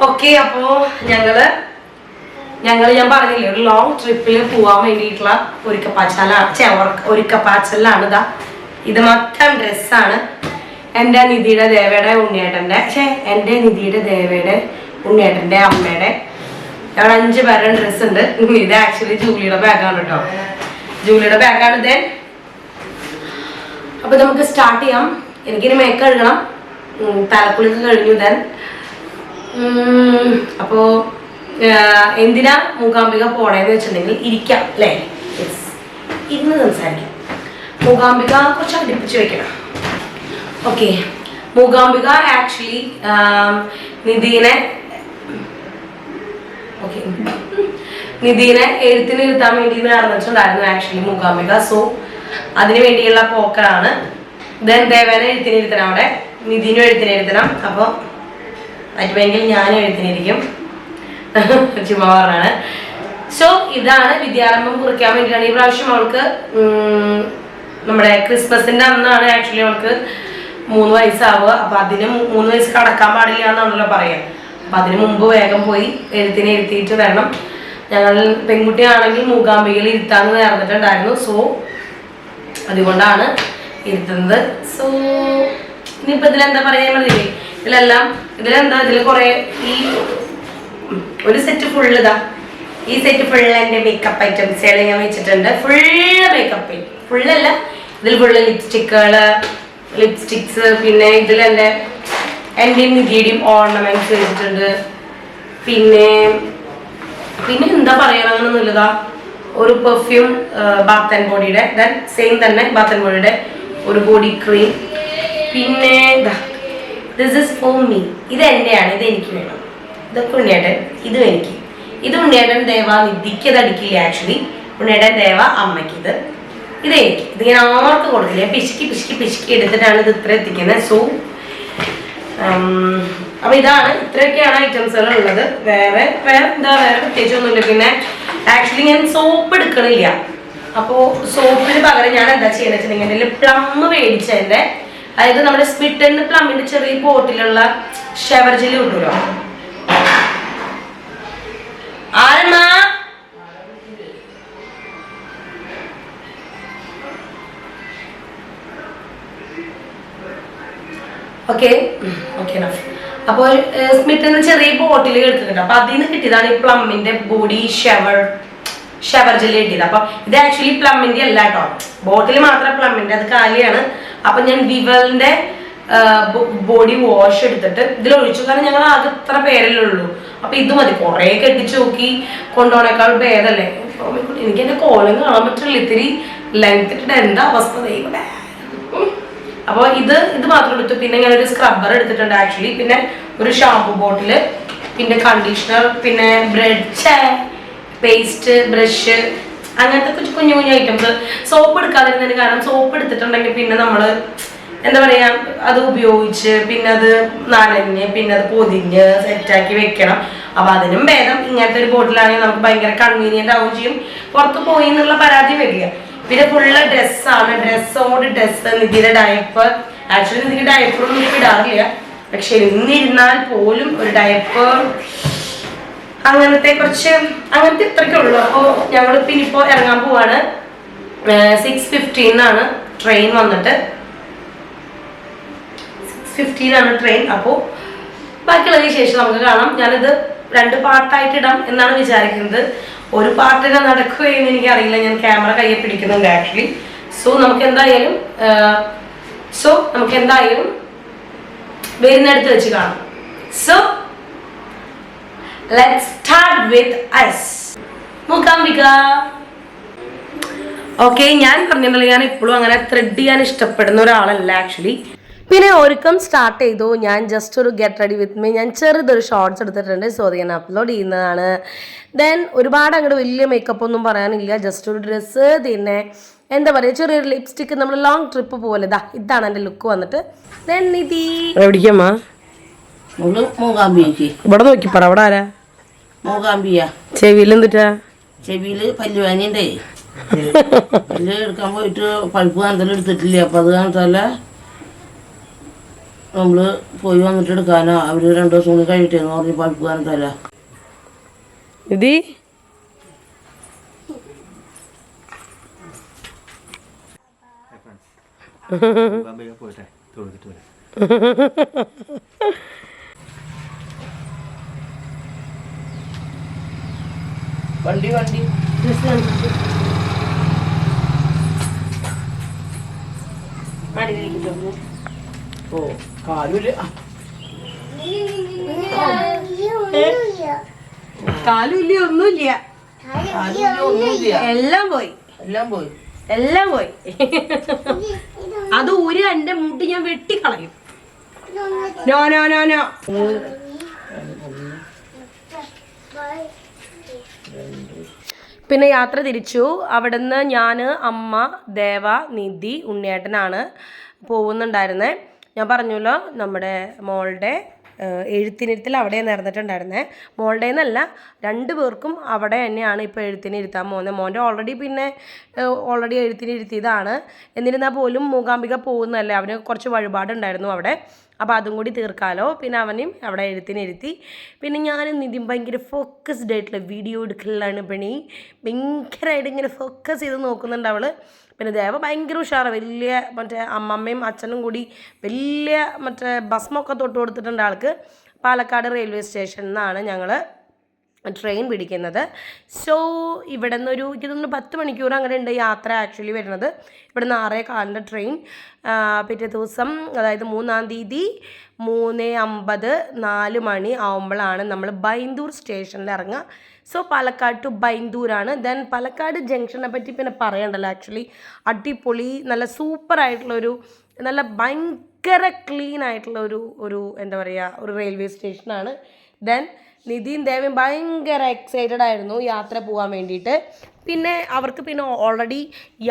Okay അപ്പോ ഞങ്ങൾ ഞങ്ങൾ ഞാൻ പറഞ്ഞില്ലേ ഒരു ലോങ് ട്രിപ്പിൽ പോവാൻ വേണ്ടിയിട്ടുള്ള ഒരുക്കപ്പാച്ചാലാണ് ഒരു ഒരുക്കപ്പാച്ചലാണ് ഇതാ. ഇത് മൊത്തം ഡ്രസ്സാണ് എന്റെ നിധിയുടെ ദേവയുടെ ഉണ്ണിയേട്ടന്റെ ഛേ എന്റെ നിധിയുടെ ദേവയുടെ ഉണ്ണിയേട്ടന്റെ അമ്മയുടെ. ഞങ്ങൾ അഞ്ച് പേരുടെ ഡ്രസ്സ് ഉണ്ട്. ഇത് ആക്ച്വലി ജൂലിയുടെ ബാഗാണ് കേട്ടോ ജൂലിയുടെ ബാഗാണ് ദെൻ അപ്പൊ നമുക്ക് സ്റ്റാർട്ട് ചെയ്യാം. എനിക്കിനി മേക്ക് കഴുകണം. ഉം, തലക്കുളിക്ക് കഴിഞ്ഞു ദെൻ അപ്പോ എന്തിനാ മൂകാംബിക പോണേന്ന് വെച്ചിട്ടുണ്ടെങ്കിൽ ഇരിക്കാം അല്ലേ? യെസ് ഇരുന്ന് സംസാരിക്കാം. മൂകാംബിക കുറച്ച് അടുപ്പിച്ച് വെക്കണം. ഓക്കെ മൂകാംബിക ആക്ച്വലി നിധീനെ ഓക്കെ നിധീനെ എഴുത്തിന് ഇരുത്താൻ വേണ്ടി നടന്നിട്ടുണ്ടായിരുന്നു ആക്ച്വലി മൂകാംബിക. സോ അതിന് വേണ്ടിയുള്ള പോക്കറാണ്. ദെൻ ദേവേനെ എഴുത്തിന് ഇരുത്തണം അവിടെ. നിധിനും എഴുത്തിന് എഴുതണം അപ്പോൾ പറ്റുമെങ്കിൽ ഞാനും എഴുത്തിനിരിക്കും. ചുമ്മാ പറഞ്ഞാണ്. സോ ഇതാണ് വിദ്യാരംഭം കുറിക്കാൻ വേണ്ടിയിട്ടാണ്. ഈ പ്രാവശ്യം അവൾക്ക് നമ്മുടെ ക്രിസ്മസിന്റെ അന്നാണ് ആക്ച്വലി അവൾക്ക് മൂന്ന് വയസ്സാവുക. അപ്പൊ അതിന് മൂന്ന് വയസ്സ് കടക്കാൻ പാടില്ല എന്നാണല്ലോ പറയാം അപ്പൊ അതിന് മുമ്പ് വേഗം പോയി എഴുത്തിനെ എഴുത്തിയിട്ട് വരണം. ഞങ്ങൾ പെൺകുട്ടിയാണെങ്കിൽ മൂകാംബികയിൽ ഇരുത്താന്ന് നേർന്നിട്ടുണ്ടായിരുന്നു. സോ അതുകൊണ്ടാണ് ഇരുത്തുന്നത്. സോ ഇനിയിപ്പോ ഇതിലെന്താ പറയാൻ പറഞ്ഞില്ലേ ഇതിലെല്ലാം ഇതിലെന്താ? ഇതിൽ കുറെ ഈ ഒരു സെറ്റ് ഫുള്ള് ഇതാ. ഈ സെറ്റ് ഫുള്ള് എന്റെ മേക്കപ്പ് ഐറ്റംസുകൾ ഞാൻ വെച്ചിട്ടുണ്ട്. ഫുള്ള് മേക്കപ്പ് അല്ല. ഇതിൽ ഫുള്ള് ലിപ്സ്റ്റിക്കുകൾ ലിപ്സ്റ്റിക്സ് പിന്നെ ഇതിൽ എന്റെ എന്റെയും നിധിയുടെയും ഓർണമെന്റ്സ് വെച്ചിട്ടുണ്ട്. പിന്നെ പിന്നെ എന്താ പറയണമെന്നുള്ളതാ ഒരു പെർഫ്യൂം ബാത്ത് ആൻഡ് ബോഡിയുടെ ദൻ സെയിം തന്നെ ബാത്ത് ആൻഡ് ബോഡിയുടെ ഒരു ബോഡി ക്രീം പിന്നെ ദിസ് ഇസ് ഫോർ മീ ഇത് എന്റെയാണ് ഇത് എനിക്ക് വേണം. ഇതൊക്കെ ഉണ്ണിയേട്ടൻ. ഇതും എനിക്ക്. ഇത് ഉണ്ണിയേട്ടൻ ദേവ നിധിക്ക് ഇത് അടിക്കില്ല ആക്ച്വലി ഉണ്ണിയേട്ടൻ ദേവ അമ്മയ്ക്ക് ഇത് ഇത് എനിക്ക്. ഇത് ഇങ്ങനെ ആർക്ക് കൊടുക്കില്ല. പിശുക്കി പിശുക്കി പിശുക്കി എടുത്തിട്ടാണ് ഇത് ഇത്ര എത്തിക്കുന്നത്. സോ അപ്പൊ ഇതാണ്. ഇത്രയൊക്കെയാണ് ഐറ്റംസുകൾ ഉള്ളത്. വേറെ വേറെ എന്താ? വേറെ പ്രത്യേകിച്ച് ഒന്നുമില്ല പിന്നെ ആക്ച്വലി ഞാൻ സോപ്പ് എടുക്കണില്ല. അപ്പോ സോപ്പിന് പകരം ഞാൻ എന്താ ചെയ്യുന്നത് വെച്ചിട്ടുണ്ടെങ്കിൽ പ്ലം മേടിച്ചതിന്റെ അതായത് നമ്മുടെ സ്മിറ്റന് പ്ലമ്മിന്റെ ചെറിയ പോട്ടിലുള്ള ഷവർ ജെല്ലി കിട്ടുമല്ലോ ആരമ്മാ ഓക്കെ ഓക്കെ അപ്പോൾ എന്ന ചെറിയ ബോട്ടിൽ എടുക്കുന്നുണ്ട് അപ്പൊ അതിൽ നിന്ന് കിട്ടിയതാണ് ഈ പ്ലമ്മിന്റെ ബോഡി ഷവർ ഷവർ ജെല്ലി കിട്ടിയത്. അപ്പൊ ഇത് ആക്ച്വലി പ്ലമ്മിന്റെ അല്ല കേട്ടോ ബോട്ടിൽ മാത്രം പ്ലമ്മിന്റെ അത് കാലിയാണ്. അപ്പൊ ഞാൻ വിവലിന്റെ ബോഡി വാഷ് എടുത്തിട്ട് ഇതിൽ ഒഴിച്ചു കാരണം ഞങ്ങൾ അത് ഇത്ര പേരല്ലേ ഉള്ളൂ. അപ്പൊ ഇത് മതി. കുറെ കെട്ടിച്ചു നോക്കി. കൊണ്ടുപോണേക്കാൾ ഭേദല്ലേ. എനിക്ക് എന്റെ കോലം കാണാൻ പറ്റില്ല. ഇത്തിരി ലെങ്ത് ഇട്ടിട്ട് എന്താ അവസ്ഥ? ദൈവമേ. അപ്പോൾ ഇത് ഇത് മാത്രം എടുത്തു. പിന്നെ ഞാൻ ഒരു സ്ക്രബ്ബർ എടുത്തിട്ടുണ്ട് ആക്ച്വലി പിന്നെ ഒരു ഷാമ്പു ബോട്ടിൽ പിന്നെ കണ്ടീഷണർ പിന്നെ ബ്രഡ് പേസ്റ്റ് ബ്രഷ് അങ്ങനത്തെ കുഞ്ഞു കുഞ്ഞു കുഞ്ഞു ഐറ്റംസ് സോപ്പ് എടുക്കാതിരുന്നതിന് കാരണം സോപ്പ് എടുത്തിട്ടുണ്ടെങ്കിൽ പിന്നെ നമ്മൾ എന്താ പറയാ അത് ഉപയോഗിച്ച് പിന്നെ അത് നനഞ്ഞ് പിന്നെ അത് പൊതിഞ്ഞ് സെറ്റാക്കി വെക്കണം. അപ്പൊ അതിനും ഭേദം ഇങ്ങനത്തെ ഒരു ബോട്ടിലാണെങ്കിൽ നമുക്ക് ഭയങ്കര കൺവീനിയന്റ് ആവുകയും ചെയ്യും. പുറത്ത് പോയി എന്നുള്ള പരാതി വരില്ല. പിന്നെ ഫുള്ള് ഡ്രസ്സാണ് ഡ്രസ്സോട് ഡ്രസ്സ് നിധിയുടെ ഡയപ്പർ ആക്ച്വലി നിധിയുടെ ഡയപ്പറൊന്നും ഇടാറില്ല. പക്ഷെ എന്നിരുന്നാൽ പോലും ഒരു ഡയപ്പർ അങ്ങനത്തെ കുറച്ച് അങ്ങനത്തെ ഇത്രയ്ക്കേ ഉള്ളൂ. അപ്പോൾ ഞങ്ങൾ പിന്നെ ഇപ്പോൾ ഇറങ്ങാൻ പോവാണ്. സിക്സ് ഫിഫ്റ്റീനാണ് ട്രെയിൻ വന്നിട്ട്. സിക്സ് ഫിഫ്റ്റീനാണ് ട്രെയിൻ അപ്പോൾ ബാക്കിയുള്ളതിന് ശേഷം നമുക്ക് കാണാം. ഞാനിത് രണ്ട് പാർട്ടായിട്ട് ഇടാം എന്നാണ് വിചാരിക്കുന്നത്. ഒരു പാർട്ടിനെ നടക്കുകയെന്ന് എനിക്കറിയില്ല. ഞാൻ ക്യാമറ കയ്യെ പിടിക്കുന്നുണ്ട് ആക്ച്വലി സോ നമുക്ക് എന്തായാലും സോ നമുക്ക് എന്തായാലും വരുന്നിടത്ത് വെച്ച് കാണാം. So let start with ice Mookambika okay ഞാൻ പറഞ്ഞിട്ടുണ്ടല്ലോ ഞാൻ ഇപ്പോഴും അങ്ങനെ ത്രെഡ് ചെയ്യാൻ ഇഷ്ടപ്പെടുന്ന ഒരാളല്ല ആക്ച്വലി പിന്നെ ഒരുക്കം സ്റ്റാർട്ട് ചെയ്തു. ഞാൻ ജസ്റ്റ് ഒരു ഗെറ്റ് റെഡി വിത്ത് മീ ഞാൻ ചെറുതൊരു ഷോർട്സ് എടുത്തിട്ടുണ്ട്. സോ അത് ഞാൻ അപ്ലോഡ് ചെയ്യുന്നതാണ്. ദെൻ ഒരുപാട് അങ്ങോട്ട് വലിയ മേക്കപ്പ് ഒന്നും പറയാനില്ല. ജസ്റ്റ് ഒരു ഡ്രസ്സ് പിന്നെ എന്താ പറയുക ചെറിയൊരു ലിപ്സ്റ്റിക്ക് നമ്മൾ ലോങ് ട്രിപ്പ് പോലെ. ഇതാ ഇതാണ് എന്റെ ലുക്ക് വന്നിട്ട്. ദെൻ നിധി. എവിടേക്കമ്മ ഇവിടെ നോക്കി പറ അവിടെ ആരാ? മൂകാംബിയ ചെവിയിൽ എന്തിട്ടാ ചെവിയിൽ പല്ലുവേനുണ്ടേ പല്ല് എടുക്കാൻ പോയിട്ട് പഴുപ്പ് കാന്തൽ എടുത്തിട്ടില്ല. അപ്പൊ അത് കാണിച്ചാല നമ്മൾ പോയി വന്നിട്ട് എടുക്കാനോ. അവർ രണ്ടു ദിവസം കൂടി കഴിയട്ടെ എന്ന് പറഞ്ഞ് പഴുപ്പ് നിധി മൂകാംബിക പോയിട്ടെ. തൊഴുതിട്ട് വരാം. വണ്ടി വണ്ടി. ഓ കാലുമില്ല. കാലുമില്ല. ഒന്നുമില്ല. എല്ലാം പോയി. എല്ലാം പോയി. എല്ലാം പോയി. അത് ഒരു എന്റെ മുടി ഞാൻ വെട്ടിക്കളയും. No no no no. പിന്നെ യാത്ര തിരിച്ചു. അവിടുന്ന് ഞാൻ അമ്മ ദേവ നിധി ഉണ്ണിയേട്ടനാണ് പോകുന്നുണ്ടായിരുന്നത് ഞാൻ പറഞ്ഞല്ലോ നമ്മുടെ മോളുടെ എഴുത്തിനിരുത്തിൽ അവിടെ നിറഞ്ഞിട്ടുണ്ടായിരുന്നേ മോളുടെ എന്നല്ല രണ്ട് പേർക്കും അവിടെ തന്നെയാണ് ഇപ്പോൾ എഴുത്തിനിരുത്താൻ പോകുന്നത്. മോന്റെ ഓൾറെഡി പിന്നെ ഓൾറെഡി എഴുത്തിനിരുത്തിയതാണ്. എന്നിരുന്നാൽ പോലും മൂകാംബിക പോകുന്നതല്ലേ അവന് കുറച്ച് വഴിപാടുണ്ടായിരുന്നു അവിടെ. അപ്പോൾ അതും കൂടി തീർക്കാമല്ലോ പിന്നെ അവനെയും അവിടെ എഴുത്തിനിരുത്തി പിന്നെ ഞാനും നിതിൻ ഭയങ്കര ഫോക്കസ്ഡ് ആയിട്ടുള്ള വീഡിയോ എടുക്കലാണ് പണി ഭയങ്കരമായിട്ട് ഇങ്ങനെ ഫോക്കസ് ചെയ്ത് നോക്കുന്നുണ്ട് അവൾ പിന്നെ ദേവ ഭയങ്കര ഉഷാറ്. വലിയ മറ്റേ അമ്മമ്മയും അച്ഛനും കൂടി വലിയ മറ്റേ ഭസ്മൊക്കെ തൊട്ട് കൊടുത്തിട്ടുണ്ട് ആൾക്ക്. പാലക്കാട് റെയിൽവേ സ്റ്റേഷനിൽ നിന്നാണ് ഞങ്ങൾ ട്രെയിൻ പിടിക്കുന്നത്. സോ ഇവിടെ നിന്നൊരു എനിക്ക് തോന്നുന്നു പത്ത് മണിക്കൂർ അങ്ങനെ ഉണ്ട് യാത്ര ആക്ച്വലി വരുന്നത്. ഇവിടെ നിന്ന് ആറേ കാലിന്റെ ട്രെയിൻ പിറ്റേ ദിവസം അതായത് മൂന്നാം തീയതി മൂന്ന് അമ്പത് നാല് മണി ആവുമ്പോഴാണ് നമ്മൾ ബൈന്ദൂർ സ്റ്റേഷനിൽ ഇറങ്ങുക. സോ പാലക്കാട് ടു ബൈന്ദൂരാണ് ദെൻ പാലക്കാട് ജംഗ്ഷനെ പറ്റി പിന്നെ പറയണ്ടല്ലോ ആക്ച്വലി അടിപൊളി നല്ല സൂപ്പറായിട്ടുള്ളൊരു നല്ല ഭയങ്കര ക്ലീൻ ആയിട്ടുള്ള ഒരു ഒരു എന്താ പറയുക ഒരു റെയിൽവേ സ്റ്റേഷനാണ് ദെൻ നിധിയും ദേവൻ ഭയങ്കര എക്സൈറ്റഡ് ആയിരുന്നു യാത്ര പോകാൻ വേണ്ടിയിട്ട്. പിന്നെ അവർക്ക് പിന്നെ ഓൾറെഡി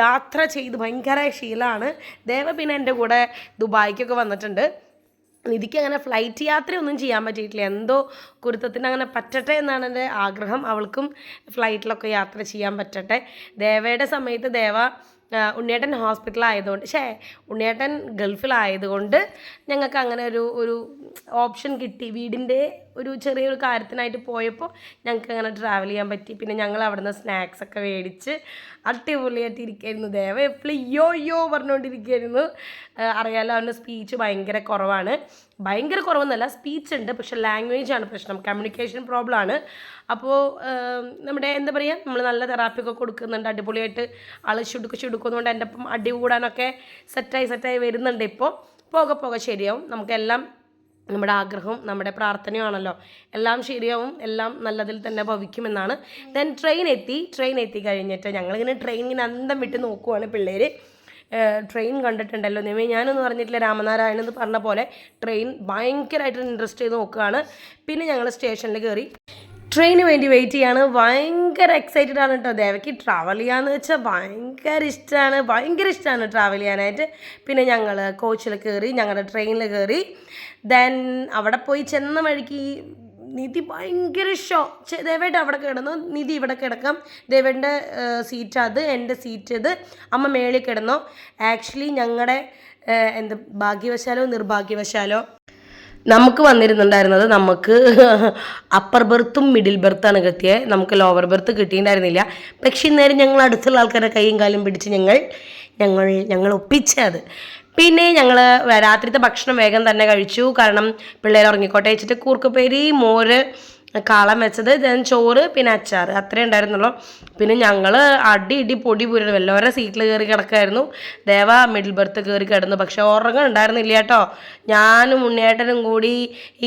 യാത്ര ചെയ്ത് ഭയങ്കര ശീലമാണ് ദേവ പിന്നെ എന്റെ കൂടെ ദുബായിക്കൊക്കെ വന്നിട്ടുണ്ട്. നിധിക്ക് അങ്ങനെ ഫ്ലൈറ്റ് യാത്രയൊന്നും ചെയ്യാൻ പറ്റിയിട്ടില്ല. എന്തോ കുരുത്തത്തിന് അങ്ങനെ പറ്റട്ടെ എന്നാണ് എന്റെ ആഗ്രഹം. അവൾക്കും ഫ്ലൈറ്റിലൊക്കെ യാത്ര ചെയ്യാൻ പറ്റട്ടെ. ദേവയുടെ സമയത്ത് ദേവ ഉണ്ണിയേട്ടൻ ഹോസ്പിറ്റലായതുകൊണ്ട് ഷേ ഉണ്ണിയേട്ടൻ ഗൾഫിലായതുകൊണ്ട് ഞങ്ങൾക്ക് അങ്ങനെ ഒരു ഒരു ഓപ്ഷൻ കിട്ടി. വീടിന്റെ ഒരു ചെറിയൊരു കാര്യത്തിനായിട്ട് പോയപ്പോൾ ഞങ്ങൾക്ക് അങ്ങനെ ട്രാവൽ ചെയ്യാൻ പറ്റി. പിന്നെ ഞങ്ങൾ അവിടുന്ന് സ്നാക്സ് ഒക്കെ മേടിച്ച് അടിപൊളിയായിട്ട് ഇരിക്കായിരുന്നു. ദേവ എപ്പോഴും യോ യോ പറഞ്ഞുകൊണ്ടിരിക്കുകയായിരുന്നു അറിയാലോ അവന്റെ സ്പീച്ച് ഭയങ്കര കുറവാണ്. ഭയങ്കര കുറവെന്നല്ല സ്പീച്ച് ഉണ്ട് പക്ഷെ ലാംഗ്വേജ് ആണ് പ്രശ്നം കമ്മ്യൂണിക്കേഷൻ പ്രോബ്ലം ആണ്. അപ്പോൾ നമ്മുടെ എന്താ പറയുക നമ്മൾ നല്ല തെറാപ്പി ഒക്കെ കൊടുക്കുന്നുണ്ട് അടിപൊളിയായിട്ട് ആൾ ചുടുക്ക് ചുടുക്കുന്നതുകൊണ്ട് എന്റെ ഒപ്പം അടി കൂടാനൊക്കെ സെറ്റായി സെറ്റായി വരുന്നുണ്ട് ഇപ്പോൾ പോകെ പോകെ ശരിയാവും. നമുക്കെല്ലാം നമ്മുടെ ആഗ്രഹവും നമ്മുടെ പ്രാർത്ഥനയുമാണല്ലോ. എല്ലാം ശരിയാവും എല്ലാം നല്ലതിൽ തന്നെ ഭവിക്കുമെന്നാണ് ദെൻ ട്രെയിൻ എത്തി ട്രെയിൻ എത്തി കഴിഞ്ഞിട്ട് ഞങ്ങളിങ്ങനെ ട്രെയിൻ ഇങ്ങനെ അന്തം വിട്ട് നോക്കുവാണ് പിള്ളേർ ട്രെയിൻ കണ്ടിട്ടുണ്ടല്ലോ. നിമേ ഞാനൊന്നും പറഞ്ഞിട്ടില്ല രാമനാരായണൻ എന്ന് പറഞ്ഞ പോലെ ട്രെയിൻ ഭയങ്കരമായിട്ട് ഇൻട്രസ്റ്റ് ചെയ്ത് നോക്കുകയാണ്. പിന്നെ ഞങ്ങൾ സ്റ്റേഷനിൽ കയറി ട്രെയിന് വേണ്ടി വെയിറ്റ് ചെയ്യാണ്. ഭയങ്കര എക്സൈറ്റഡ് ആണ് കേട്ടോ ദേവയ്ക്ക് ട്രാവൽ ചെയ്യാന്ന് വെച്ചാൽ ഭയങ്കര ഇഷ്ടമാണ് ഭയങ്കര ഇഷ്ടമാണ് ട്രാവൽ ചെയ്യാനായിട്ട്. പിന്നെ ഞങ്ങൾ കോച്ചിൽ കയറി ഞങ്ങളുടെ ട്രെയിനിൽ കയറി ദെൻ അവിടെ പോയി ചെന്ന വഴിക്ക് നിധി ഭയങ്കര ഷോ ദേവേട്ട അവിടെ കിടന്നു. നിധി ഇവിടെ കിടക്കാം. ദേവേട്ടന്റെ സീറ്റ് അത് എന്റെ സീറ്റ് ഇത്. അമ്മ മേളിൽ കിടന്നു. ആക്ച്വലി ഞങ്ങളുടെ എന്ത് ഭാഗ്യവശാലോ നിർഭാഗ്യവശാലോ നമുക്ക് വന്നിരുന്നുണ്ടായിരുന്നത് നമുക്ക് അപ്പർ ബെർത്തും മിഡിൽ ബെർത്താണ് കിട്ടിയത് നമുക്ക് ലോവർ ബെർത്ത് കിട്ടിയിട്ടുണ്ടായിരുന്നില്ല. പക്ഷേ ഇന്നേരം ഞങ്ങൾ അടുത്തുള്ള ആൾക്കാരുടെ കൈയും കാലും പിടിച്ച് ഞങ്ങൾ ഞങ്ങൾ ഞങ്ങൾ ഒപ്പിച്ചത്. പിന്നെ ഞങ്ങൾ രാത്രിത്തെ ഭക്ഷണം വേഗം തന്നെ കഴിച്ചു. കാരണം പിള്ളേർ ഉറങ്ങിക്കോട്ടെ വെച്ചിട്ട് കൂർക്കുപ്പേരി മോര് കാളം വെച്ചത് ഞാൻ ചോറ് പിന്നെ അച്ചാർ അത്രേ ഉണ്ടായിരുന്നുള്ളൂ. പിന്നെ ഞങ്ങൾ അടി ഇടി പൊടി പൂരണം എല്ലാവരുടെ സീറ്റിൽ കയറി കിടക്കായിരുന്നു. ദേവ മിഡിൽ ബർത്ത് കയറി കിടന്നു. പക്ഷെ ഉറങ്ങാൻ ഉണ്ടായിരുന്നില്ല കേട്ടോ. ഞാനും ഉണ്ണിയേട്ടനും കൂടി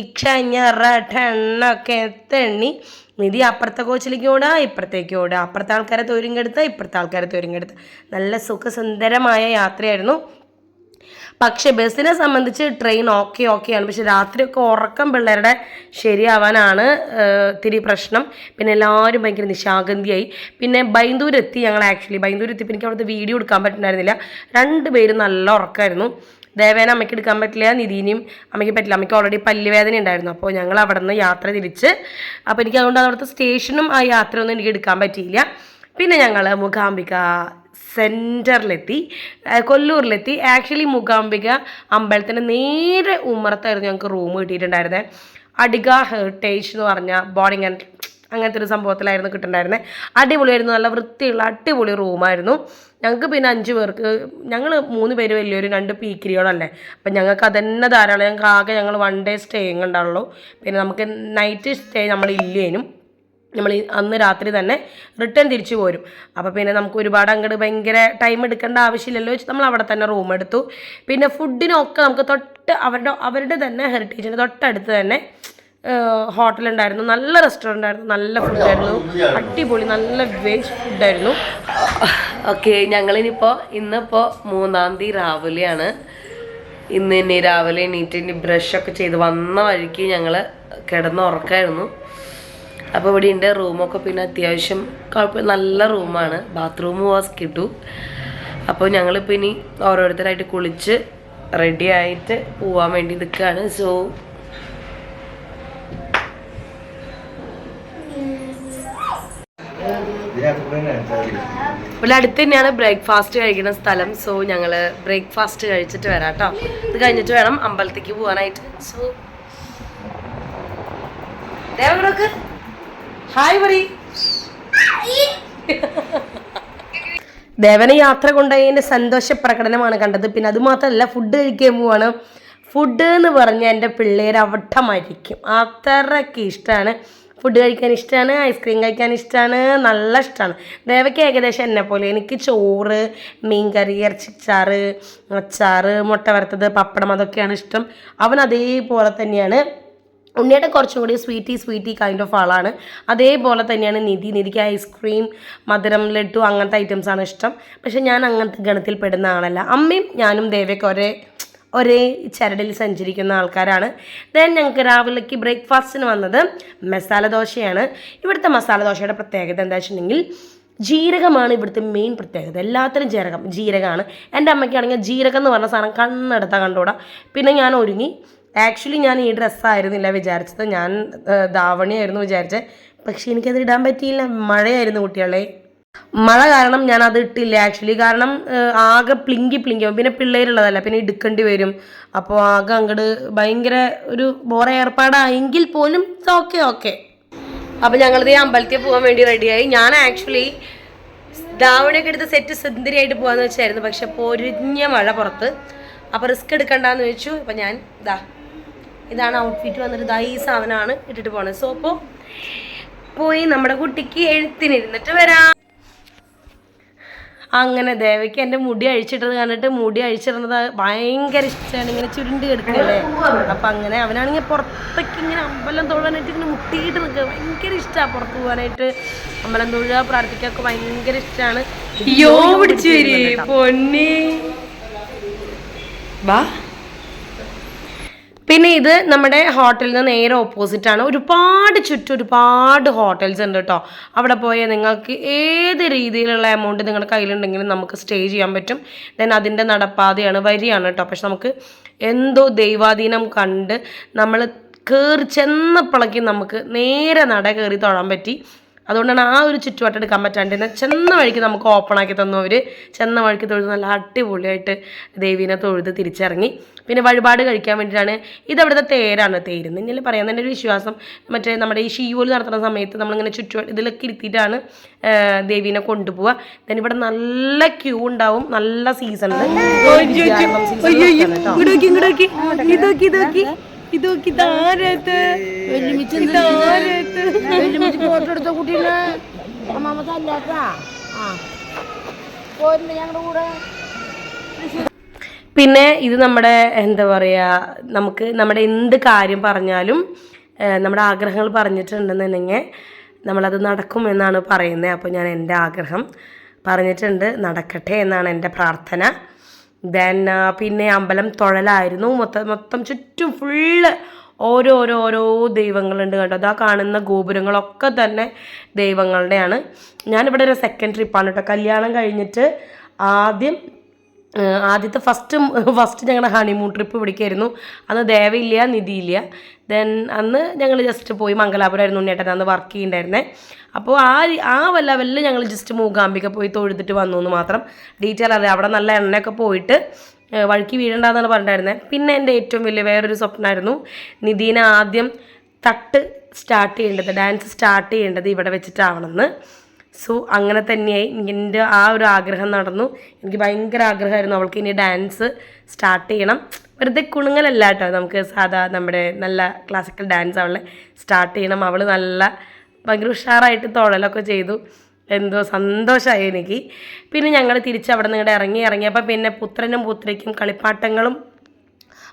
ഇക്ഷ ഞറട്ട എണ്ണ ഒക്കെ എത്തെണ്ണി നിധി അപ്പുറത്തെ കോച്ചിലേക്ക് ഓടുക ഇപ്പുറത്തേക്ക് ഓടുക. അപ്പുറത്തെ ആൾക്കാരെ തോരിങ്ങെടുത്ത് ഇപ്പുറത്തെ ആൾക്കാരെ തോരിങ്ങെടുത്ത് നല്ല സുഖസുന്ദരമായ യാത്രയായിരുന്നു. പക്ഷെ ബസ്സിനെ സംബന്ധിച്ച് ട്രെയിൻ ഓക്കെ ഓക്കെയാണ് പക്ഷെ രാത്രിയൊക്കെ ഉറക്കം പിള്ളേരുടെ ശരിയാവാനാണ് ഇത്തിരി പ്രശ്നം. പിന്നെ എല്ലാവരും ഭയങ്കര നിശാഗന്ധിയായി. പിന്നെ ബൈന്ദൂരെത്തി ഞങ്ങൾ ആക്ച്വലി ബൈന്ദൂർ എത്തി എനിക്ക് അവിടുത്തെ വീഡിയോ എടുക്കാൻ പറ്റുന്നുണ്ടായിരുന്നില്ല രണ്ട് പേരും നല്ല ഉറക്കമായിരുന്നു ദേവേന അമ്മയ്ക്ക് എടുക്കാൻ പറ്റില്ല നിധിനിയും അമ്മയ്ക്ക് പറ്റില്ല. അമ്മയ്ക്ക് ഓൾറെഡി പല്ലുവേദന ഉണ്ടായിരുന്നു. അപ്പോൾ ഞങ്ങൾ അവിടെ നിന്ന് യാത്ര തിരിച്ച്. അപ്പോൾ എനിക്ക് അതുകൊണ്ട് അവിടുത്തെ സ്റ്റേഷനും ആ യാത്ര ഒന്നും എനിക്ക് എടുക്കാൻ പറ്റിയില്ല. പിന്നെ ഞങ്ങൾ മൂകാംബിക സെന്ററിലെത്തി കൊല്ലൂരിലെത്തി. ആക്ച്വലി മൂകാംബിക അമ്പലത്തിന്റെ നേരെ ഉമ്മറത്തായിരുന്നു ഞങ്ങൾക്ക് റൂം കിട്ടിയിട്ടുണ്ടായിരുന്നത് അടിക ഹെറിറ്റേജ് എന്ന് പറഞ്ഞ ബോർഡിങ് ആൻഡ് അങ്ങനത്തെ ഒരു സംഭവത്തിലായിരുന്നു കിട്ടുന്നുണ്ടായിരുന്നത് അടിപൊളിയായിരുന്നു നല്ല വൃത്തിയുള്ള അടിപൊളി റൂമായിരുന്നു ഞങ്ങൾക്ക് പിന്നെ അഞ്ച് പേർക്ക് ഞങ്ങൾ മൂന്ന് പേര് വലിയൊരു രണ്ട് പീക്കിരികളല്ലേ അപ്പം ഞങ്ങൾക്ക് അതന്നെ ധാരാളം ഞങ്ങൾക്ക് ആകെ ഞങ്ങൾ വൺ ഡേ സ്റ്റേയും ഉണ്ടാവുള്ളൂ. പിന്നെ നമുക്ക് നൈറ്റ് സ്റ്റേ നമ്മൾ ഇല്ലേനും. നമ്മൾ അന്ന് രാത്രി തന്നെ റിട്ടേൺ തിരിച്ചു പോരും. അപ്പോൾ പിന്നെ നമുക്ക് ഒരുപാട് അങ്ങോട്ട് ഭയങ്കര ടൈം എടുക്കേണ്ട ആവശ്യമില്ലല്ലോ വെച്ച് നമ്മൾ അവിടെ തന്നെ റൂം എടുത്തു. പിന്നെ ഫുഡിനൊക്കെ നമുക്ക് തൊട്ട് അവരുടെ അവരുടെ തന്നെ ഹെറിറ്റേജിന്റെ തൊട്ടടുത്ത് തന്നെ ഹോട്ടലുണ്ടായിരുന്നു നല്ല റെസ്റ്റോറന്റ് ആയിരുന്നു നല്ല ഫുഡായിരുന്നു അടിപൊളി നല്ല വെജ് ഫുഡായിരുന്നു ഓക്കെ ഞങ്ങളിനിപ്പോൾ ഇന്നിപ്പോൾ മൂന്നാം തീയതി രാവിലെയാണ്. ഇന്ന് ഇനി രാവിലെ എണീറ്റ് ബ്രഷൊക്കെ ചെയ്ത് വന്ന വഴിക്ക് ഞങ്ങൾ കിടന്ന് ഉറക്കമായിരുന്നു അപ്പോൾ ഇവിടെ ഉണ്ട് റൂമൊക്കെ പിന്നെ അത്യാവശ്യം കുഴപ്പം നല്ല റൂമാണ്. ബാത്റൂം വാസ് കിട്ടു അപ്പോൾ ഞങ്ങളിപ്പോൾ ഇനി ഓരോരുത്തരായിട്ട് കുളിച്ച് റെഡി ആയിട്ട് പോവാൻ വേണ്ടി നിൽക്കുകയാണ് സോ. ഇവിടെ അടുത്ത് തന്നെയാണ് ബ്രേക്ക്ഫാസ്റ്റ് കഴിക്കുന്ന സ്ഥലം. സോ ഞങ്ങൾ ബ്രേക്ക്ഫാസ്റ്റ് കഴിച്ചിട്ട് വരാം കേട്ടോ ഇത് കഴിഞ്ഞിട്ട് വേണം അമ്പലത്തേക്ക് പോകാനായിട്ട് സോ ദേവനക്ക് ഹായ് പറ ദേവനെ യാത്ര കൊണ്ടുപോയതിന്റെ സന്തോഷ പ്രകടനമാണ് കണ്ടത്. പിന്നെ അത് മാത്രമല്ല ഫുഡ് കഴിക്കാൻ പോവാണ്. ഫുഡ് എന്ന് പറഞ്ഞാൽ എന്റെ പിള്ളേർ അവട്ടമായിരിക്കും. അത്രയ്ക്ക് ഇഷ്ടമാണ് ഫുഡ് കഴിക്കാൻ ഇഷ്ടമാണ് ഐസ്ക്രീം കഴിക്കാൻ ഇഷ്ടമാണ് നല്ല ഇഷ്ടമാണ് ദേവയ്ക്ക് ഏകദേശം എന്നെ പോലെ എനിക്ക് ചോറ് മീൻകറി ഇറച്ചിച്ചാറ് അച്ചാറ് മുട്ട വറുത്തത് പപ്പടം അതൊക്കെയാണ് ഇഷ്ടം. അവൻ അതേപോലെ തന്നെയാണ്. ഉണ്ണിയുടെ കുറച്ചും കൂടി സ്വീറ്റി സ്വീറ്റി കൈൻഡ് ഓഫ് ആളാണ്. അതേപോലെ തന്നെയാണ് നിധി. നിധിക്ക് ഐസ്ക്രീം മധുരം ലഡു അങ്ങനത്തെ ഐറ്റംസാണ് ഇഷ്ടം. പക്ഷെ ഞാൻ അങ്ങനത്തെ ഗണത്തിൽ പെടുന്ന ആളല്ല. അമ്മയും ഞാനും ദേവയ്ക്ക് ഒരേ ഒരേ ചരടിൽ സഞ്ചരിക്കുന്ന ആൾക്കാരാണ്. ദെൻ ഞങ്ങൾക്ക് രാവിലേക്ക് ബ്രേക്ക്ഫാസ്റ്റിന് വന്നത് മസാല ദോശയാണ്. ഇവിടുത്തെ മസാല ദോശയുടെ പ്രത്യേകത എന്താ വെച്ചിട്ടുണ്ടെങ്കിൽ ജീരകമാണ് ഇവിടുത്തെ മെയിൻ പ്രത്യേകത. എല്ലാത്തിനും ജീരകം ജീരകമാണ്. എന്റെ അമ്മയ്ക്കാണെങ്കിൽ ജീരകം എന്ന് പറഞ്ഞ സാധനം കണ്ണെടുത്താൽ കണ്ടുകൂടാ. പിന്നെ ഞാൻ ഒരുങ്ങി ആക്ച്വലി ഞാൻ ഈ ഡ്രസ്സായിരുന്നില്ല വിചാരിച്ചത്. ഞാൻ ധാവണിയായിരുന്നു വിചാരിച്ചത് പക്ഷേ എനിക്കത് ഇടാൻ പറ്റിയില്ല. മഴയായിരുന്നു കുട്ടികളെ. മഴ കാരണം ഞാൻ അത് ഇട്ടില്ല. ആക്ച്വലി കാരണം ആകെ പ്ലിങ്കി പ്ലിങ്കി. പിന്നെ പിള്ളേരുള്ളതല്ല. പിന്നെ എടുക്കേണ്ടി വരും. അപ്പോൾ ആകെ അങ്ങോട്ട് ഭയങ്കര ഒരു ബോറ ഏർപ്പാടായെങ്കിൽ പോലും ഓക്കെ ഓക്കെ അപ്പോൾ ഞങ്ങളിത് ഈ അമ്പലത്തിൽ പോകാൻ വേണ്ടി റെഡിയായി ഞാൻ ആക്ച്വലി ധാവണിയൊക്കെ എടുത്ത് സെറ്റ് സുന്ദരിയായിട്ട് പോകാമെന്ന് വെച്ചായിരുന്നു. പക്ഷെ പൊരിഞ്ഞ മഴ പുറത്ത്. അപ്പോൾ റിസ്ക് എടുക്കണ്ടെന്ന് വെച്ചു. അപ്പോൾ ഞാൻ ഇതാ ഇതാണ് ഔട്ട്ഫിറ്റ് വന്നിട്ട് ഇതാ ഈ സാധനമാണ് ഇട്ടിട്ട് പോണത്. സോ അപ്പോ പോയി നമ്മുടെ കുട്ടിക്ക് എഴുത്തിനിരുന്നിട്ട് വരാം. അങ്ങനെ ദേവയ്ക്ക് എന്റെ മുടി അഴിച്ചിട്ടത് കണ്ടിട്ട് മുടി അഴിച്ചിടുന്നത് ഭയങ്കര ഇഷ്ടമാണ്. ഇങ്ങനെ ചുരുണ്ട് കിടക്കല്ലേ? അപ്പം അങ്ങനെ അവനാണെങ്കിൽ പുറത്തേക്ക് ഇങ്ങനെ അമ്പലം തൊഴാനായിട്ട് ഇങ്ങനെ മുട്ടിയിട്ട് നിൽക്കുക. ഭയങ്കര ഇഷ്ടമാണ് പുറത്ത് പോകാനായിട്ട്. അമ്പലം തൊഴുക പ്രാർത്ഥിക്കുകയൊക്കെ ഭയങ്കര ഇഷ്ടമാണ് യോ പിടിച്ചു വരി പൊന്നി. ബാ. പിന്നെ ഇത് നമ്മുടെ ഹോട്ടലിന് നേരെ ഓപ്പോസിറ്റാണ് ഒരുപാട് ചുറ്റും ഒരുപാട് ഹോട്ടൽസ് ഉണ്ട് കേട്ടോ അവിടെ പോയാൽ നിങ്ങൾക്ക് ഏത് രീതിയിലുള്ള എമൗണ്ട് നിങ്ങളുടെ കയ്യിലുണ്ടെങ്കിലും നമുക്ക് സ്റ്റേ ചെയ്യാൻ പറ്റും. ദെൻ അതിന്റെ നടപ്പാതയാണ് വരിയാണ് കേട്ടോ പക്ഷെ നമുക്ക് എന്തോ ദൈവാധീനം കണ്ട് നമ്മൾ കയറി ചെന്നപ്പോഴേക്കും നമുക്ക് നേരെ നട കയറി തൊഴാൻ പറ്റി. അതുകൊണ്ടാണ് ആ ഒരു ചുറ്റുവട്ടം എടുക്കാൻ പറ്റാണ്ടിരുന്നത് ചെന്ന വഴിക്ക് നമുക്ക് ഓപ്പൺ ആക്കി അവർ ചെന്ന വഴിക്ക് തൊഴുത് നല്ല അടിപൊളിയായിട്ട് ദേവീനെ തൊഴുത് തിരിച്ചിറങ്ങി. പിന്നെ വഴിപാട് കഴിക്കാൻ വേണ്ടിയിട്ടാണ് ഇതവിടുത്തെ തേരാണ് തേര് എന്നിൽ പറയാൻ തന്നെ ഒരു വിശ്വാസം മറ്റേ നമ്മുടെ ഈ ഷീവോൽ നടത്തുന്ന സമയത്ത് നമ്മളിങ്ങനെ ചുറ്റും ഇതിലൊക്കെ ഇരുത്തിയിട്ടാണ് ദേവീനെ കൊണ്ടുപോവുക. then ഇവിടെ നല്ല ക്യൂ ഉണ്ടാവും നല്ല സീസണിൽ ഇതൊക്കെ ഇതൊക്കെ ഇതൊക്കെ ഇതാരത് ഇതാരത് ഒരുമിച്ച് ഫോട്ടോ എടുത്ത കുട്ടീനെ? അമ്മാമ തല്ലാട്ടാ ആ. പോരുന്നു ഞങ്ങളുടെ കൂടെ പിന്നെ ഇത് നമ്മുടെ എന്താ പറയുക നമുക്ക് നമ്മുടെ എന്ത് കാര്യം പറഞ്ഞാലും നമ്മുടെ ആഗ്രഹങ്ങൾ പറഞ്ഞിട്ടുണ്ടെന്നുണ്ടെങ്കിൽ നമ്മളത് നടക്കും എന്നാണ് പറയുന്നത്. അപ്പോൾ ഞാൻ എന്റെ ആഗ്രഹം പറഞ്ഞിട്ടുണ്ട്. നടക്കട്ടെ എന്നാണ് എന്റെ പ്രാർത്ഥന. ദെൻ പിന്നെ അമ്പലം തൊഴലായിരുന്നു. മൊത്തം മൊത്തം ചുറ്റും ഫുള്ള് ഓരോ ഓരോ ദൈവങ്ങളുണ്ട് കേട്ടോ അതാ കാണുന്ന ഗോപുരങ്ങളൊക്കെ തന്നെ ദൈവങ്ങളുടെയാണ്. ഞാനിവിടെ ഒരു സെക്കൻഡ് ട്രിപ്പാണ് കേട്ടോ കല്യാണം കഴിഞ്ഞിട്ട് ആദ്യം ആദ്യത്തെ ഫസ്റ്റ് ഫസ്റ്റ് ഞങ്ങളുടെ ഹണിമൂൺ ട്രിപ്പ് ഇവിടേക്കായിരുന്നു. അന്ന് ദേവയില്ല നിധിയില്ല. ദെൻ അന്ന് ഞങ്ങൾ ജസ്റ്റ് പോയി മംഗലാപുരമായിരുന്നു ഉണ്ണിയേട്ടൻ അന്ന് വർക്ക് ചെയ്യുന്നുണ്ടായിരുന്നേ അപ്പോൾ ആ ആ വല്ലവല്ല ഞങ്ങൾ ജസ്റ്റ് മൂകാംബിക പോയി തൊഴുതിട്ട് വന്നു എന്ന് മാത്രം. ഡീറ്റെയിൽ അറിയാം. അവിടെ നല്ല എണ്ണയൊക്കെ പോയിട്ട് വഴുക്കി വീഴണ്ടെന്നാണ് പറഞ്ഞിട്ടുണ്ടായിരുന്നത് പിന്നെ എന്റെ ഏറ്റവും വലിയ വേറൊരു സ്വപ്നമായിരുന്നു നിധീനെ ആദ്യം തട്ട് സ്റ്റാർട്ട് ചെയ്യേണ്ടത് ഡാൻസ് സ്റ്റാർട്ട് ചെയ്യേണ്ടത് ഇവിടെ വെച്ചിട്ടാവണമെന്ന്. സോ അങ്ങനെ തന്നെയായി. എന്റെ ആ ഒരു ആഗ്രഹം നടന്നു. എനിക്ക് ഭയങ്കര ആഗ്രഹമായിരുന്നു അവൾക്ക് ഇനി ഡാൻസ് സ്റ്റാർട്ട് ചെയ്യണം. വെറുതെ കുണുങ്ങലല്ല കേട്ടോ. നമുക്ക് സാധാ നമ്മുടെ നല്ല ക്ലാസിക്കൽ ഡാൻസ് അവളെ സ്റ്റാർട്ട് ചെയ്യണം. അവൾ നല്ല ഭയങ്കര ഉഷാറായിട്ട് തൊഴലൊക്കെ ചെയ്തു. എന്തോ സന്തോഷമായി എനിക്ക്. പിന്നെ ഞങ്ങൾ തിരിച്ച് അവിടെ നിന്ന് ഇറങ്ങി ഇറങ്ങിയപ്പോൾ പിന്നെ പുത്രനും പുത്രിക്കും കളിപ്പാട്ടങ്ങളും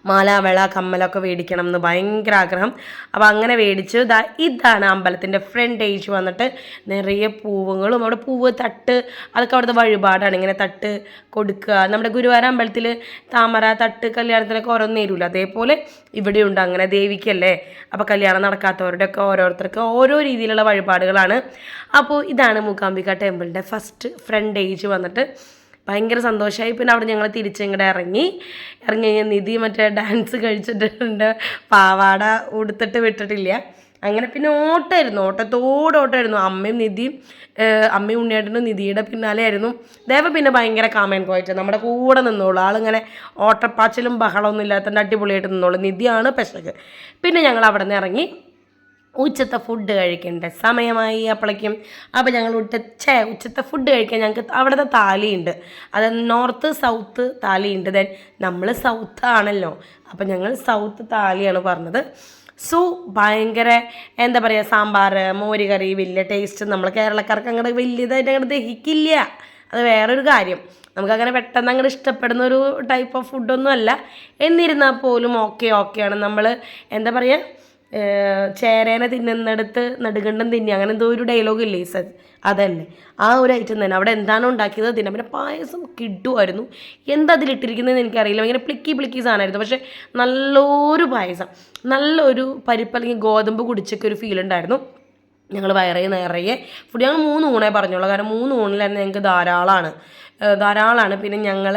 മാല വള കമ്മലൊക്കെ മേടിക്കണം എന്ന് ഭയങ്കര ആഗ്രഹം. അപ്പോൾ അങ്ങനെ മേടിച്ചു ഇതാ ഇതാണ് അമ്പലത്തിന്റെ ഫ്രണ്ട് ഏജ് വന്നിട്ട് നിറയെ പൂവുകളും അവിടെ പൂവ് തട്ട് അതൊക്കെ അവിടുത്തെ വഴിപാടാണ്. ഇങ്ങനെ തട്ട് കൊടുക്കുക. നമ്മുടെ ഗുരുവായൂർ അമ്പലത്തിൽ താമര തട്ട് കല്യാണത്തിനൊക്കെ ഓരോന്ന് തരൂല. അതേപോലെ ഇവിടെയുണ്ട് അങ്ങനെ ദേവിക്കല്ലേ? അപ്പോൾ കല്യാണം നടക്കാത്തവരുടെയൊക്കെ ഓരോരുത്തർക്ക് ഓരോ രീതിയിലുള്ള വഴിപാടുകളാണ്. അപ്പോൾ ഇതാണ് മൂകാംബിക ടെമ്പിളിന്റെ ഫസ്റ്റ് ഫ്രണ്ട് ഏജ് വന്നിട്ട് ഭയങ്കര സന്തോഷമായി പിന്നെ അവിടെ ഞങ്ങൾ തിരിച്ചിങ്ങടെ ഇറങ്ങി ഇറങ്ങി കഴിഞ്ഞാൽ നിധി മറ്റേ ഡാൻസ് കഴിച്ചിട്ടുണ്ട്. പാവാട ഉടുത്തിട്ട് വിട്ടിട്ടില്ല. അങ്ങനെ പിന്നെ ഓട്ടമായിരുന്നു ഓട്ടത്തോട് ഓട്ടമായിരുന്നു അമ്മയും നിധിയും അമ്മയും ഉണ്ണിയേട്ടനും നിധിയുടെ പിന്നാലെ ആയിരുന്നു ദേവ പിന്നെ ഭയങ്കര കാമൻ പോയിട്ട് നമ്മുടെ കൂടെ നിന്നോളൂ. ആളിങ്ങനെ ഓട്ടപ്പാച്ചിലും ബഹളമൊന്നും ഇല്ലാത്തതിന്റെ അടിപൊളിയായിട്ട് നിന്നോളൂ. നിധിയാണ് പെശക്. പിന്നെ ഞങ്ങൾ അവിടെ നിന്ന് ഇറങ്ങി ഉച്ചത്തെ ഫുഡ് കഴിക്കേണ്ട? സമയമായി അപ്പോഴേക്കും അപ്പോൾ ഞങ്ങൾ ഉച്ചേ ഉച്ചത്തെ ഫുഡ് കഴിക്കാൻ ഞങ്ങൾക്ക് അവിടുത്തെ താലിയുണ്ട്. അത് നോർത്ത് സൗത്ത് താലിയുണ്ട്. ദെൻ നമ്മൾ സൗത്ത് ആണല്ലോ. അപ്പോൾ ഞങ്ങൾ സൗത്ത് താലിയാണ് പറഞ്ഞത്. സോ ഭയങ്കര എന്താ പറയുക സാമ്പാർ മോര് കറി വലിയ ടേസ്റ്റ് നമ്മൾ കേരളക്കാർക്ക് അങ്ങോട്ട് വലിയതായിട്ട് അങ്ങോട്ട് ദഹിക്കില്ല. അത് വേറൊരു കാര്യം. നമുക്കങ്ങനെ പെട്ടെന്ന് അങ്ങോട്ട് ഇഷ്ടപ്പെടുന്ന ഒരു ടൈപ്പ് ഓഫ് ഫുഡൊന്നും അല്ല എന്നിരുന്നാൽ പോലും ഓക്കെ ഓക്കെയാണ് നമ്മൾ എന്താ പറയുക ചേരേനെ തിന്നുന്നിടത്ത് നെടുകണ്ടം തിന്നി. അങ്ങനെ എന്തോ ഒരു ഡയലോഗ് ഇല്ലേ സർ അതന്നെ ആ ഒരു ഐറ്റം തന്നെ. അവിടെ എന്താണോ ഉണ്ടാക്കിയത്? തിന്നാം പിന്നെ പായസം കിട്ടുമായിരുന്നു എന്താ അതിലിട്ടിരിക്കുന്നതെന്ന് എനിക്കറിയില്ല. ഭയങ്കര പ്ലിക്കി പ്ലിക്കി സാധനമായിരുന്നു. പക്ഷേ നല്ലൊരു പായസം. നല്ലൊരു പരിപ്പ് അല്ലെങ്കിൽ ഗോതമ്പ് കുടിച്ചൊക്കെ ഒരു ഫീൽ ഉണ്ടായിരുന്നു. ഞങ്ങൾ വയറേ നിറയെ ഫുഡ് ഞങ്ങൾ മൂന്ന് ഊണേ പറഞ്ഞോളൂ കാരണം മൂന്ന് ഊണിൽ തന്നെ ഞങ്ങൾക്ക് ധാരാളമാണ്. ധാരാളമാണ്. പിന്നെ ഞങ്ങൾ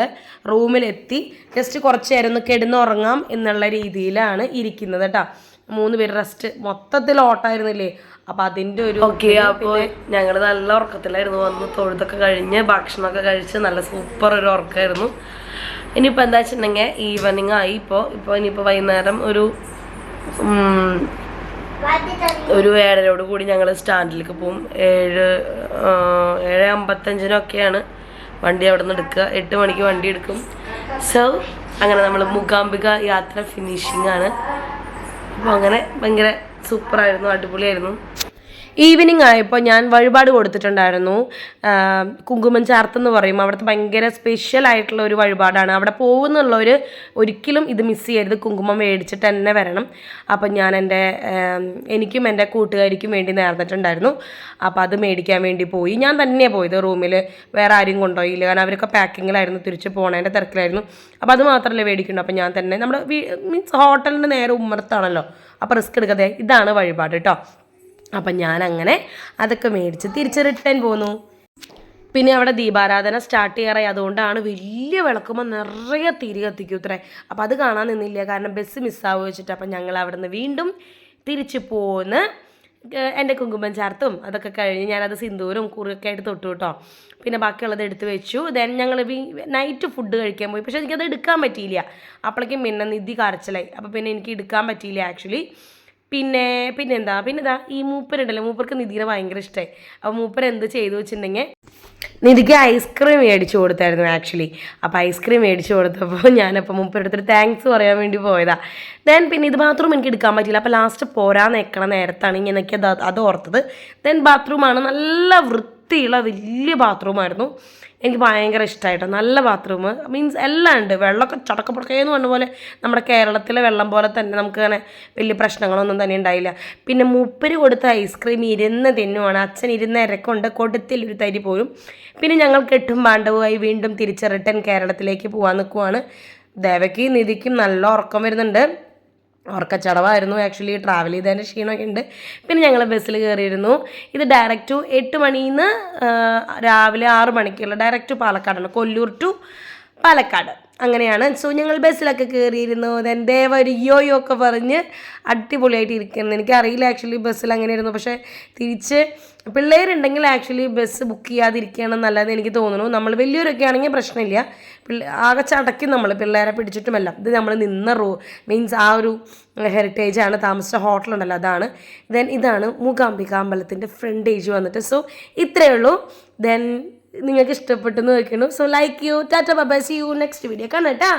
റൂമിലെത്തി. ജസ്റ്റ് കുറച്ച് നേരം ഒന്ന് കിടന്നുറങ്ങാം എന്നുള്ള രീതിയിലാണ് ഇരിക്കുന്നത് കേട്ടോ. മൂന്ന് പേര് റെസ്റ്റ് മൊത്തത്തിൽ ഓട്ടായിരുന്നില്ലേ അപ്പം അതിന്റെ ഒരു ഓക്കെ അപ്പോൾ ഞങ്ങൾ നല്ല ഉറക്കത്തിലായിരുന്നു. വന്ന് തൊഴുതൊക്കെ കഴിഞ്ഞ് ഭക്ഷണമൊക്കെ കഴിച്ച് നല്ല സൂപ്പർ ഒരു ഉറക്കമായിരുന്നു ഇനിയിപ്പോൾ എന്താ വെച്ചിട്ടുണ്ടെങ്കിൽ ഈവനിങ് ആയി ഇപ്പോൾ ഇപ്പോൾ ഇനിയിപ്പോൾ വൈകുന്നേരം ഒരു ഒരു ഏഴരയോട് കൂടി ഞങ്ങൾ സ്റ്റാൻഡിലേക്ക് പോവും. ഏഴ് ഏഴ് അമ്പത്തഞ്ചിനൊക്കെയാണ് വണ്ടി അവിടെ നിന്ന് എടുക്കുക. എട്ട് മണിക്ക് വണ്ടി എടുക്കും. സോ അങ്ങനെ നമ്മൾ മൂകാംബിക യാത്ര ഫിനിഷിംഗ് ആണ്. അപ്പോൾ അങ്ങനെ ഭയങ്കര സൂപ്പറായിരുന്നു അടിപൊളിയായിരുന്നു. ഈവനിങ് ആയപ്പോൾ ഞാൻ വഴിപാട് കൊടുത്തിട്ടുണ്ടായിരുന്നു. കുങ്കുമം ചാർത്തെന്ന് പറയും. അവിടുത്തെ ഭയങ്കര സ്പെഷ്യൽ ആയിട്ടുള്ള ഒരു വഴിപാടാണ്. അവിടെ പോകുന്നുള്ളവർ ഒരിക്കലും ഇത് മിസ് ചെയ്യരുത്. കുങ്കുമം മേടിച്ചിട്ട് തന്നെ വരണം. അപ്പം ഞാൻ എന്റെ എനിക്കും എന്റെ കൂട്ടുകാരിക്കും വേണ്ടി നേർന്നിട്ടുണ്ടായിരുന്നു. അപ്പോൾ അത് മേടിക്കാൻ വേണ്ടി പോയി. ഞാൻ തന്നെ പോയത് റൂമിൽ വേറെ ആരും കൊണ്ടുപോയില്ല. കാരണം അവരൊക്കെ പാക്കിങ്ങിലായിരുന്നു. തിരിച്ച് പോകണേന്റെ തിരക്കിലായിരുന്നു. അപ്പോൾ അത് മാത്രമല്ലേ മേടിക്കുന്നുണ്ട് അപ്പം ഞാൻ തന്നെ നമ്മുടെ മീൻസ് ഹോട്ടലിന്റെ നേരെ ഉമ്മറത്താണല്ലോ. അപ്പോൾ റിസ്ക് എടുക്കാതെ ഇതാണ് വഴിപാട് കേട്ടോ അപ്പം ഞാൻ അങ്ങനെ അതൊക്കെ മേടിച്ച് തിരിച്ച് റിട്ടേൺ പോന്നു. പിന്നെ അവിടെ ദീപാരാധന സ്റ്റാർട്ട് ചെയ്യാറായി. അതുകൊണ്ടാണ് വലിയ വിളക്കുമ്പോൾ നിറയെ തിരി കത്തിക്കും ഇത്രേ. അപ്പോൾ അത് കാണാൻ നിന്നില്ല. കാരണം ബസ് മിസ്സാവുക വെച്ചിട്ട്. അപ്പം ഞങ്ങൾ അവിടെ നിന്ന് വീണ്ടും തിരിച്ച് പോന്ന് എന്റെ കുങ്കുമം ചാർത്തും അതൊക്കെ കഴിഞ്ഞ് ഞാനത് സിന്ദൂരും കുറിയൊക്കെ ആയിട്ട് തൊട്ടു കേട്ടോ. പിന്നെ ബാക്കിയുള്ളത് എടുത്ത് വെച്ചു. ദെൻ ഞങ്ങൾ നൈറ്റ് ഫുഡ് കഴിക്കാൻ പോയി. പക്ഷേ എനിക്കത് എടുക്കാൻ പറ്റിയില്ല. അപ്പോഴേക്കും പിന്നെ നിധി കരച്ചിലായി. അപ്പോൾ പിന്നെ എനിക്ക് എടുക്കാൻ പറ്റിയില്ല ആക്ച്വലി പിന്നെ പിന്നെന്താ പിന്നെ ഇതാ ഈ മൂപ്പരുണ്ടല്ലോ മൂപ്പർക്ക് നിധിനെ ഭയങ്കര ഇഷ്ടമായി അപ്പോൾ മൂപ്പർ എന്ത് ചെയ്തു വെച്ചിട്ടുണ്ടെങ്കിൽ നിധിക്ക് ഐസ്ക്രീം മേടിച്ചു കൊടുത്തായിരുന്നു ആക്ച്വലി. അപ്പോൾ ഐസ്ക്രീം മേടിച്ചു കൊടുത്തപ്പോൾ ഞാനപ്പോൾ മൂപ്പരെടുത്തൊരു താങ്ക്സ് പറയാൻ വേണ്ടി പോയതാ. ദെൻ പിന്നെ ഇത് ബാത്റൂം എനിക്ക് എടുക്കാൻ പറ്റില്ല അപ്പോൾ ലാസ്റ്റ് പോരാൻ നിൽക്കണ നേരത്താണ് ഇങ്ങനെയൊക്കെ അത് അത് ഓർത്തത്. ദെൻ ബാത്റൂമാണ് നല്ല വൃത്തിയുള്ള വലിയ ബാത്റൂമായിരുന്നു എനിക്ക് ഭയങ്കര ഇഷ്ടമായിട്ടോ നല്ല ബാത്റൂം മീൻസ് എല്ലാം ഉണ്ട്. വെള്ളമൊക്കെ ചടക്കപ്പടക്കേന്ന് പറഞ്ഞ പോലെ നമ്മുടെ കേരളത്തിലെ വെള്ളം പോലെ തന്നെ നമുക്ക് അങ്ങനെ വലിയ പ്രശ്നങ്ങളൊന്നും തന്നെ ഉണ്ടായില്ല. പിന്നെ മൂപ്പര് കൊടുത്ത ഐസ്ക്രീം ഇരുന്ന് തിന്നുവാണ്. അച്ഛൻ ഇരുന്ന് ഇരക്കൊണ്ട് കൊടുത്തില്ല ഒരു തരി പോലും. പിന്നെ ഞങ്ങൾ കെട്ടും പാണ്ഡവുമായി വീണ്ടും തിരിച്ച് റിട്ടേൺ കേരളത്തിലേക്ക് പോകാൻ നിൽക്കുവാണ് ദേവയ്ക്ക് നിധിക്കും നല്ല ഉറക്കം വരുന്നുണ്ട്. ഉറക്കച്ചടവായിരുന്നു ആക്ച്വലി ട്രാവൽ ചെയ്തതിന്റെ ക്ഷീണമൊക്കെ ഉണ്ട്. പിന്നെ ഞങ്ങൾ ബസ്സിൽ കയറിയിരുന്നു ഇത് ഡയറക്റ്റ് ടു എട്ട് മണിയിൽ നിന്ന് രാവിലെ ആറ് മണിക്കുള്ള ഡയറക്റ്റ് ടു പാലക്കാടാണ്. കൊല്ലൂർ ടു പാലക്കാട്. അങ്ങനെയാണ്. സോ ഞങ്ങൾ ബസ്സിലൊക്കെ കയറിയിരുന്നു ദെൻ ദേവ ഒരു യോയോ ഒക്കെ പറഞ്ഞ് അടിപൊളിയായിട്ട് ഇരിക്കുന്നു. എനിക്കറിയില്ല ആക്ച്വലി ബസ്സിൽ അങ്ങനെ ഇരുന്നു പക്ഷേ തിരിച്ച് പിള്ളേരുണ്ടെങ്കിൽ ആക്ച്വലി ബസ് ബുക്ക് ചെയ്യാതിരിക്കുകയാണ് നല്ലതെന്ന് എനിക്ക് തോന്നുന്നു. നമ്മൾ വലിയവരൊക്കെ ആണെങ്കിൽ പ്രശ്നമില്ല. പിള്ളേ ആകെ ചടക്കി നമ്മൾ. പിള്ളേരെ പിടിച്ചിട്ടുമല്ല. ഇത് നമ്മൾ നിന്ന റോ മീൻസ് ആ ഒരു ഹെറിറ്റേജ് ആണ്. താമസിച്ച ഹോട്ടലുണ്ടല്ലോ അതാണ്. ദെൻ ഇതാണ് മൂകാംബിക അമ്പലത്തിന്റെ ഏജ് വന്നിട്ട്. സോ ഇത്രയേ ഉള്ളൂ. ദെൻ നിങ്ങൾക്ക് ഇഷ്ടപ്പെട്ടെന്ന് വെക്കണം. So like you tata bye see you next video കാണാം കേട്ടാ